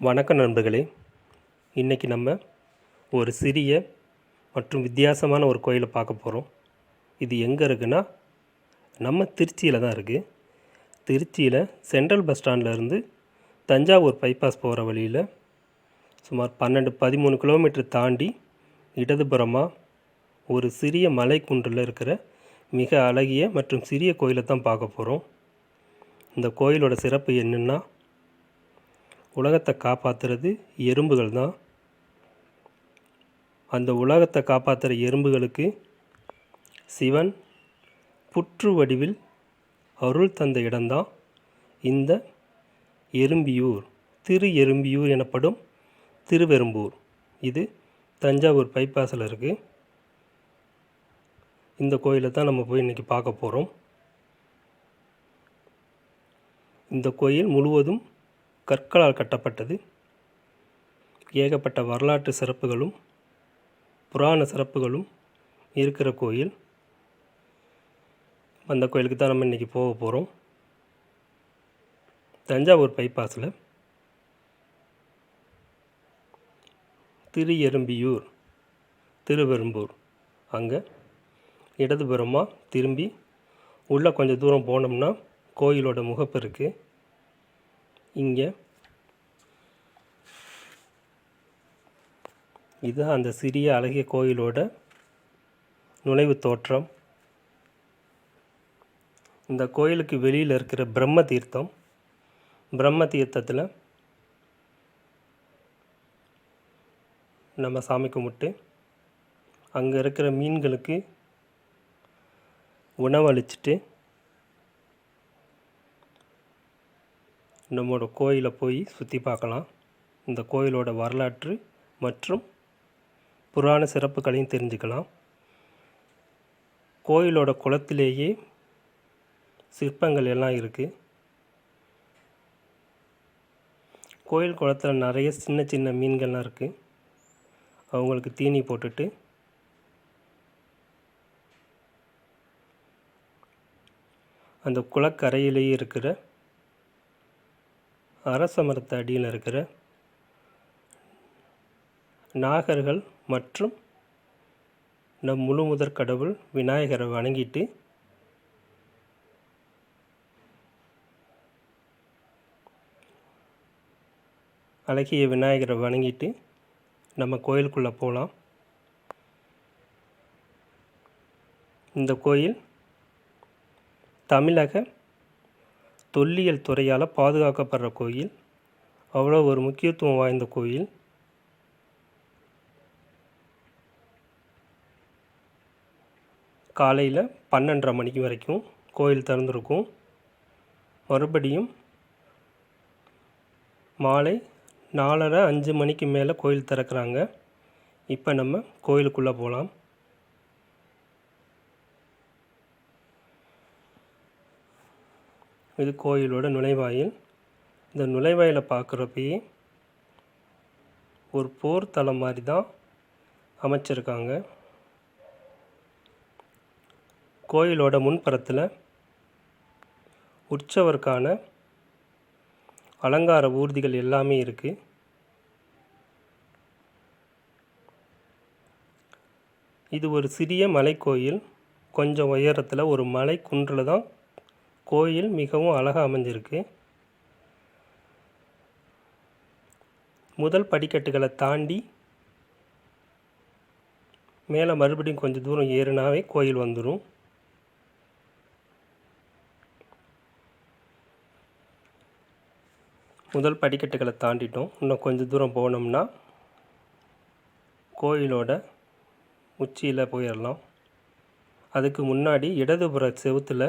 வணக்கம் நண்பர்களே. இன்றைக்கி நம்ம ஒரு சிறிய மற்றும் வித்தியாசமான ஒரு கோயிலை பார்க்க போகிறோம் இது எங்கே இருக்குன்னா நம்ம திருச்சியில் தான் இருக்குது திருச்சியில் சென்ட்ரல் பஸ் ஸ்டாண்ட்லேருந்து தஞ்சாவூர் பைபாஸ் போகிற வழியில் சுமார் பன்னெண்டு பதிமூணு கிலோமீட்டர் தாண்டி இடதுபுறமாக ஒரு சிறிய மலை குன்றில் இருக்கிற மிக அழகிய மற்றும் சிறிய கோயிலை தான் பார்க்க போகிறோம் இந்த கோயிலோட சிறப்பு என்னென்னா உலகத்தை காப்பாற்றுறது எறும்புகள் தான். அந்த உலகத்தை காப்பாற்றுற எறும்புகளுக்கு சிவன் புற்று வடிவில் அருள் தந்த இடம்தான் இந்த எறும்பியூர். திரு எறும்பியூர் எனப்படும் திருவெரும்பூர் இது தஞ்சாவூர் பைபாஸில் இருக்குது இந்த கோயிலை தான் நம்ம போய் இன்றைக்கி பார்க்க போகிறோம் இந்த கோயில் முழுவதும் கற்களால் கட்டப்பட்டது. ஏகப்பட்ட வரலாற்று சிறப்புகளும் புராண சிறப்புகளும் இருக்கிற கோயில். அந்த கோயிலுக்கு தான் நம்ம இன்றைக்கி போக போகிறோம் தஞ்சாவூர் பைபாஸில் திரு எறும்பியூர் திருவெரும்பூர். அங்கே இடதுபுறமாக திரும்பி உள்ளே கொஞ்சம் தூரம் போனோம்னா கோயிலோட முகப்பு இருக்குது இங்கே. இது அந்த சிறிய அழகிய கோயிலோட நுழைவு தோற்றம். இந்த கோயிலுக்கு வெளியில் இருக்கிற பிரம்ம தீர்த்தம். பிரம்ம தீர்த்தத்தில் நம்ம சாமி கும்பிட்டு அங்கே இருக்கிற மீன்களுக்கு உணவளிச்சிட்டு நம்மளோட கோயிலை போய் சுற்றி பார்க்கலாம். இந்த கோயிலோட வரலாற்று மற்றும் புராண சிறப்புகளையும் தெரிஞ்சுக்கலாம். கோயிலோட குளத்திலேயே சிற்பங்கள் எல்லாம் இருக்குது கோயில் குளத்தில் நிறைய சின்ன சின்ன மீன்கள்லாம் இருக்குது அவங்களுக்கு தீனி போட்டுட்டு அந்த குளக்கரையிலேயே இருக்கிற அரச மரத்து அடியில் இருக்கிற நாகர்கள் மற்றும் நம் முழு முதற் கடவுள் விநாயகரை வணங்கிட்டு அழகிய விநாயகரை வணங்கிட்டு நம்ம கோயிலுக்குள்ளே போகலாம். இந்த கோயில் தமிழக தொல்லியல் துறையால் பாதுகாக்கப்படுற கோயில். அவ்வளோ ஒரு முக்கியத்துவம் வாய்ந்த கோயில். காலையில் பன்னெண்டரை மணிக்கு வரைக்கும் கோயில் திறந்துருக்கும். மறுபடியும் மாலை நாலரை அஞ்சு மணிக்கு மேலே கோயில் திறக்கிறாங்க. இப்போ நம்ம கோயிலுக்குள்ளே போகலாம் இது கோயிலோட நுழைவாயில். இந்த நுழைவாயிலை பார்க்குறப்பயே ஒரு போர் தளம் மாதிரி தான் அமைச்சிருக்காங்க. கோயிலோட முன்புறத்தில் உற்சவருக்கான அலங்கார ஊர்திகள் எல்லாமே இருக்குது இது ஒரு சிறிய மலைக்கோயில். கொஞ்சம் உயரத்தில் ஒரு மலை குன்றில் தான் கோயில் மிகவும் அழகாக அமைஞ்சிருக்கு. முதல் படிக்கட்டுகளை தாண்டி மேலே மறுபடியும் கொஞ்சம் தூரம் ஏறினாவே கோயில் வந்துடும் முதல் படிக்கட்டுகளை தாண்டிட்டோம். இன்னும் கொஞ்சம் தூரம் போனோம்னா கோயிலோட உச்சியில் போயிடலாம் அதுக்கு முன்னாடி இடதுபுற செவுத்தில்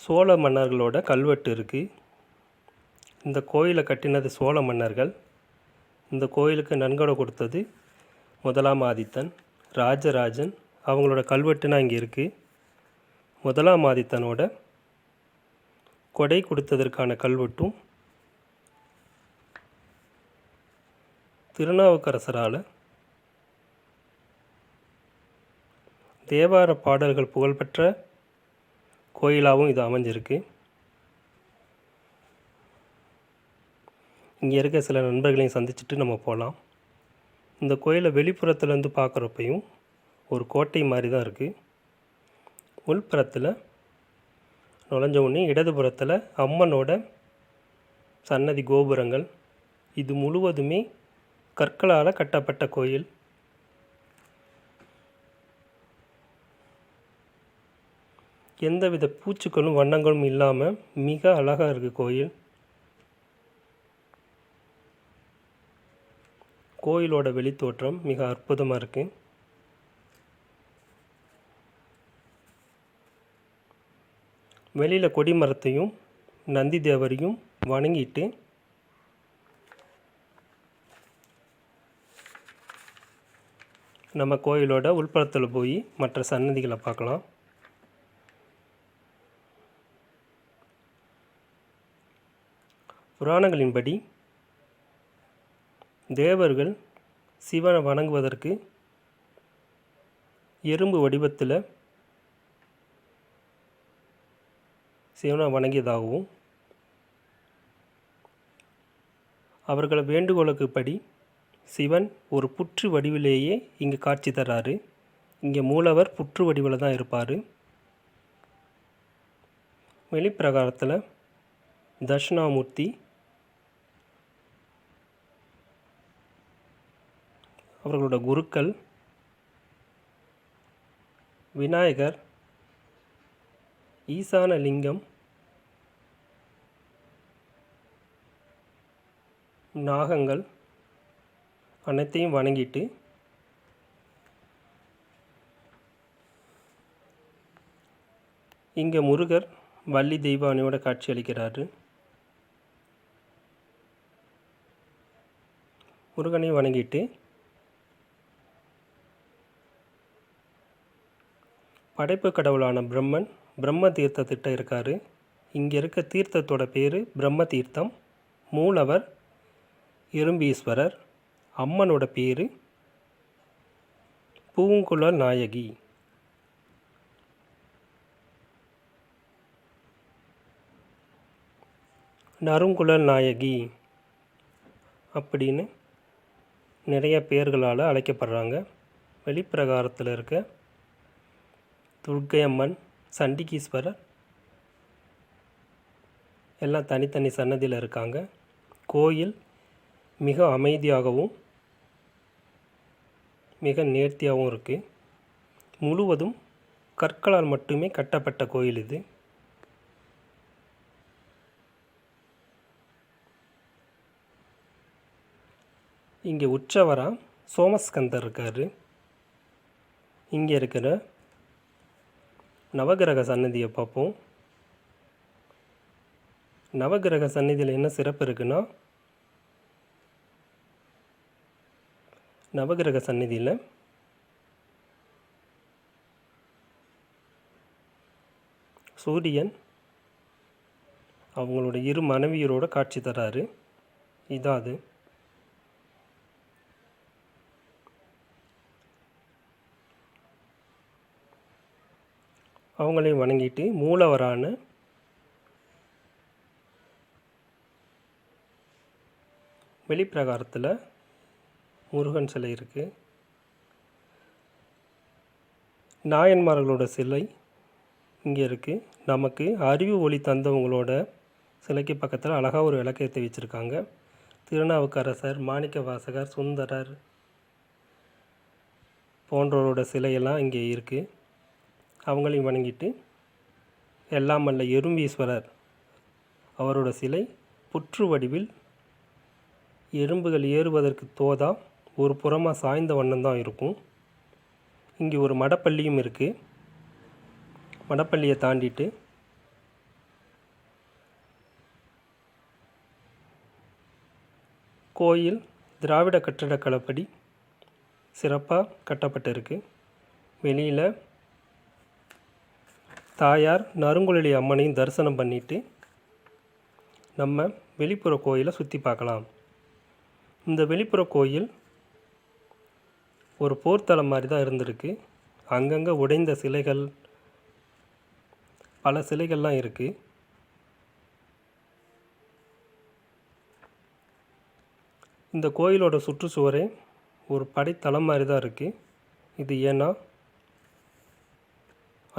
சோழ மன்னர்களோட கல்வெட்டு இருக்குது இந்த கோயிலை கட்டினது சோழ மன்னர்கள். இந்த கோயிலுக்கு நன்கொடை கொடுத்தது முதலாம் ஆதித்தன் ராஜராஜன். அவங்களோட கல்வெட்டுனா இங்கே இருக்குது முதலாம் ஆதித்தனோட கொடை கொடுத்ததற்கான கல்வெட்டும் திருநாவுக்கரசரால் தேவார பாடல்கள் புகழ்பெற்ற கோயிலாகவும் இது அமைஞ்சிருக்கு. இங்கே இருக்க சில நண்பர்களையும் சந்திச்சுட்டு நம்ம போகலாம் இந்த கோயிலை வெளிப்புறத்துலேருந்து பார்க்குறப்பையும் ஒரு கோட்டை மாதிரி தான் இருக்குது உள்புறத்தில் நுழைஞ்ச உடனே இடதுபுறத்தில் அம்மனோட சன்னதி கோபுரங்கள். இது முழுவதுமே கற்களால் கட்டப்பட்ட கோயில். எந்தவித பூச்சிக்களும் வண்ணங்களும் இல்லாமல் மிக அழகாக இருக்குது கோயில். கோயிலோட வெளித்தோற்றம் மிக அற்புதமாக இருக்குது வெளியில் கொடிமரத்தையும் நந்தி தேவரையும் வணங்கிட்டு நம்ம கோயிலோட உள்புறத்தில் போய் மற்ற சன்னதிகளை பார்க்கலாம். புராணங்களின்படி தேவர்கள் சிவனை வணங்குவதற்கு எறும்பு வடிவத்தில் சிவனை வணங்கியதாகவும் அவர்கள் வேண்டுகோளுக்கு படி சிவன் ஒரு புற்று வடிவிலேயே இங்கு காட்சி தர்றாரு இங்கே மூலவர் புற்று வடிவில் தான் இருப்பார். வெளிப்பிரகாரத்தில் தட்சிணாமூர்த்தி அவர்களோட குருக்கள் விநாயகர் ஈசான லிங்கம் நாகங்கள் அனைத்தையும் வணங்கிட்டு இங்கே முருகர் வள்ளி தெய்வானியோட காட்சி அளிக்கிறாரு. முருகனை வணங்கிட்டு படைப்பு கடவுளான பிரம்மன் பிரம்ம தீர்த்தத்திட்ட இருக்கார். இங்கே இருக்க தீர்த்தத்தோட பேர் பிரம்ம தீர்த்தம் மூலவர் இரும்பீஸ்வரர். அம்மனோட பேர் பூங்குழல் நாயகி. நறுங்குழல் நாயகி அப்படின்னு நிறைய பேர்களால் அழைக்கப்படுறாங்க. வெளிப்பிரகாரத்தில் இருக்க துர்க்கை அம்மன் சண்டிகீஸ்வரர் எல்லாம் தனித்தனி சன்னதியில் இருக்காங்க. கோயில் மிக அமைதியாகவும் மிக நேர்த்தியாகவும் இருக்குது முழுவதும் கற்களால் மட்டுமே கட்டப்பட்ட கோயில் இது. இங்கே உற்சவராக சோமஸ்கந்தர் இருக்கார். இங்கே இருக்கிற நவகிரக சன்னதியை பார்ப்போம். நவகிரக சந்நிதியில் என்ன சிறப்பு இருக்குன்னா நவகிரக சந்நிதியில் சூரியன் அவங்களோட இரு மனைவியரோட காட்சி தராரு. இதான் அது. அவங்களையும் வணங்கிட்டு மூலவரான வெளிப்பிரகாரத்தில் முருகன் சிலை இருக்குது நாயன்மார்களோட சிலை இங்கே இருக்குது நமக்கு அறிவு ஒளி தந்தவங்களோட சிலைக்கு பக்கத்தில் அழகாக ஒரு விளக்கேற்றி வச்சுருக்காங்க. திருநாவுக்கரசர் மாணிக்க வாசகர் சுந்தரர் போன்றவரோட சிலையெல்லாம் இங்கே இருக்குது அவங்களையும் வணங்கிட்டு எல்லாம் வல்ல எறும்பீஸ்வரர் அவரோட சிலை புற்று வடிவில் எறும்புகள் ஏறுவதற்கு தோதா ஒரு புறமாக சாய்ந்த வண்ணம் தான் இருக்கும். இங்கே ஒரு மடப்பள்ளியும் இருக்குது மடப்பள்ளியை தாண்டிட்டு கோயில் திராவிட கட்டடக்கலைப்படி சிறப்பாக கட்டப்பட்டிருக்கு. வெளியில் தாயார் நறுங்குழலி அம்மனையும் தரிசனம் பண்ணிவிட்டு நம்ம வெளிப்புற கோயிலை சுற்றி பார்க்கலாம். இந்த வெளிப்புற கோயில் ஒரு போர்த்தலம் மாதிரி தான் இருந்திருக்கு. அங்கங்கே உடைந்த சிலைகள் பல சிலைகள்லாம் இருக்குது இந்த கோயிலோட சுற்றுச்சுவரே ஒரு படைத்தளம் மாதிரி தான் இருக்குது இது ஏன்னா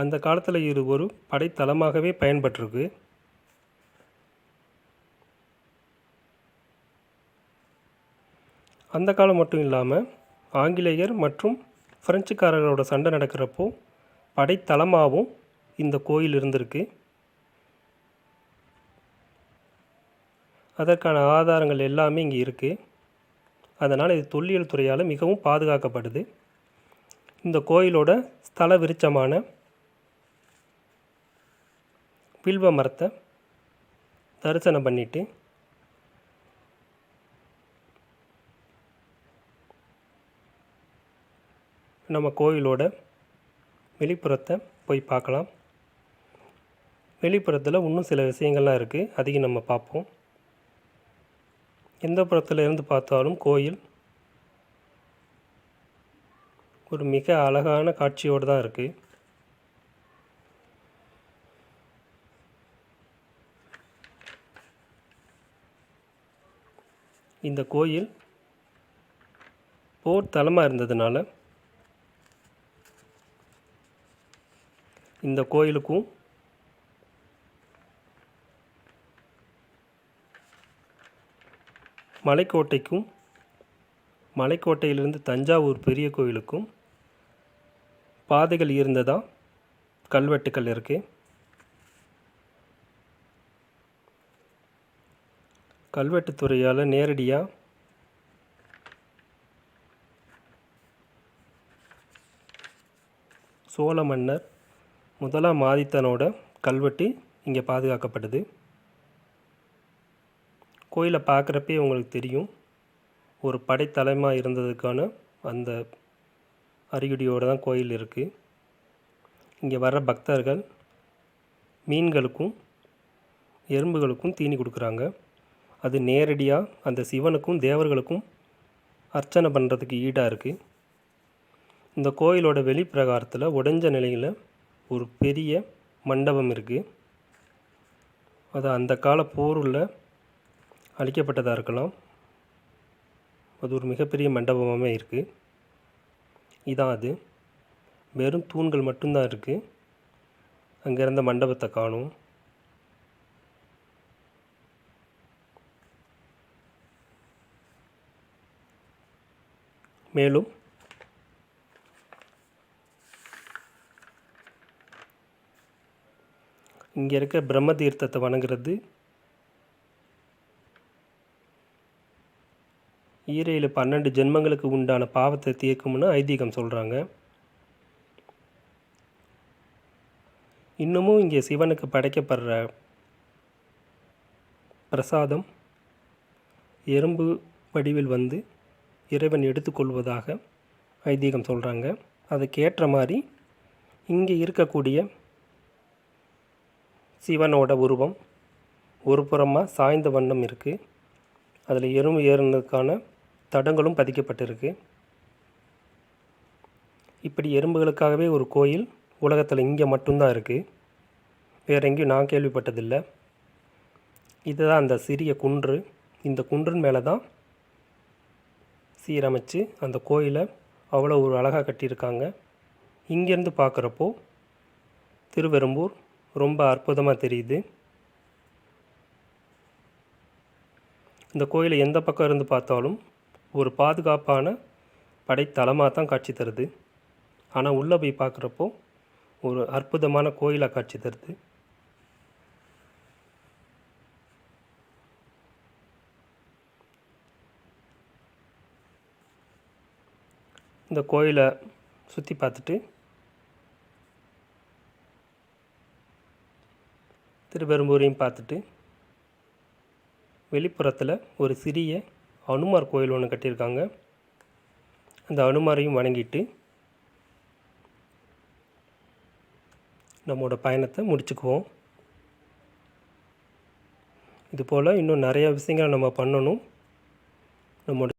அந்த காலத்தில் இது ஒரு படைத்தளமாகவே பயன்பட்டிருக்கு. அந்த காலம் மட்டும் இல்லாமல் ஆங்கிலேயர் மற்றும் பிரெஞ்சுக்காரர்களோட சண்டை நடக்கிறப்போ படைத்தளமாகவும் இந்த கோயில் இருந்திருக்கு. அதற்கான ஆதாரங்கள் எல்லாமே இங்கே இருக்குது அதனால் இது தொல்லியல் துறையால் மிகவும் பாதுகாக்கப்படுது. இந்த கோயிலோட ஸ்தல விருட்சமான பில்வ மரத்தை தரிசனம் பண்ணிட்டு நம்ம கோயிலோட வெளிப்புறத்தை போய் பார்க்கலாம். வெளிப்புறத்தில் இன்னும் சில விஷயங்கள்லாம் இருக்குது அதையும் நம்ம பார்ப்போம். எந்த புறத்தில் இருந்து பார்த்தாலும் கோயில் ஒரு மிக அழகான காட்சியோடு தான் இருக்குது இந்த கோயில் போர் தலமாக இருந்ததுனால இந்த கோயிலுக்கும் மலைக்கோட்டைக்கும் மலைக்கோட்டையிலிருந்து தஞ்சாவூர் பெரிய கோயிலுக்கும் பாதைகள் இருந்ததா? கல்வெட்டுக்கள் இருக்குது கல்வெட்டுத்துறையால் நேரடியாக சோழ மன்னர் முதலாம் ஆதித்தனோட கல்வெட்டு இங்கே பாதுகாக்கப்படுது கோயிலை பார்க்குறப்பே உங்களுக்கு தெரியும் ஒரு படைத்தலைமாக இருந்ததுக்கான அந்த அறிகுடியோடு தான் கோயில் இருக்குது இங்கே வர்ற பக்தர்கள் மீன்களுக்கும் எறும்புகளுக்கும் தீனி கொடுக்குறாங்க. அது நேரடியாக அந்த சிவனுக்கும் தேவர்களுக்கும் அர்ச்சனை பண்ணுறதுக்கு ஈடாக இருக்குது இந்த கோயிலோட வெளிப்பிரகாரத்தில் உடைஞ்ச நிலையில் ஒரு பெரிய மண்டபம் இருக்குது அது அந்த கால போரில் அழிக்கப்பட்டதாக இருக்கலாம். அது ஒரு மிகப்பெரிய மண்டபமாகவே இருக்குது இதான் அது. வெறும் தூண்கள் மட்டும்தான் இருக்குது அங்கே இருந்த மண்டபத்தை காணும். மேலும் இங்கே இருக்க பிரம்ம தீர்த்தத்தை வணங்குறது. ஈரையில் பன்னெண்டு ஜென்மங்களுக்கு உண்டான பாவத்தை தீர்க்கும்னு ஐதீகம் சொல்கிறாங்க இன்னமும் இங்கே சிவனுக்கு படைக்கப்படுற பிரசாதம் எறும்பு வடிவில் வந்து இறைவன் எடுத்துக்கொள்வதாக ஐதீகம் சொல்கிறாங்க அதுக்கேற்ற மாதிரி இங்கே இருக்கக்கூடிய சிவனோட உருவம் ஒரு புறமாக சாய்ந்த வண்ணம் இருக்குது அதில் எறும்பு ஏறுனதுக்கான தடங்களும் பதிக்கப்பட்டிருக்கு. இப்படி எறும்புகளுக்காகவே ஒரு கோயில் உலகத்தில் இங்கே மட்டும்தான் இருக்குது வேறு எங்கேயும் நான் கேள்விப்பட்டதில்லை. இதுதான் அந்த சிறிய குன்று. இந்த குன்றின் மேலே தான் சீரமைச்சு அந்த கோயிலை அவ்வளோ ஒரு அழகாக கட்டியிருக்காங்க. இங்கேருந்து பார்க்குறப்போ திருவெரும்பூர் ரொம்ப அற்புதமாக தெரியுது. இந்த கோயிலை எந்த பக்கம் இருந்து பார்த்தாலும் ஒரு பாதுகாப்பான படைத்தலமாக தான் காட்சி தருது. ஆனால் உள்ளே போய் பார்க்குறப்போ ஒரு அற்புதமான கோயிலாக காட்சி தருது. இந்த கோயிலை சுற்றி பார்த்துட்டு திருப்பெரும்பூரையும் பார்த்துட்டு வெளிப்புறத்தில் ஒரு சிறிய அனுமார் கோயில் ஒன்று கட்டியிருக்காங்க. அந்த அனுமாரையும் வணங்கிட்டு நம்மளோட பயணத்தை முடிச்சுக்குவோம். இது போல் இன்னும் நிறையா விஷயங்களை நம்ம பண்ணணும். நம்மளோட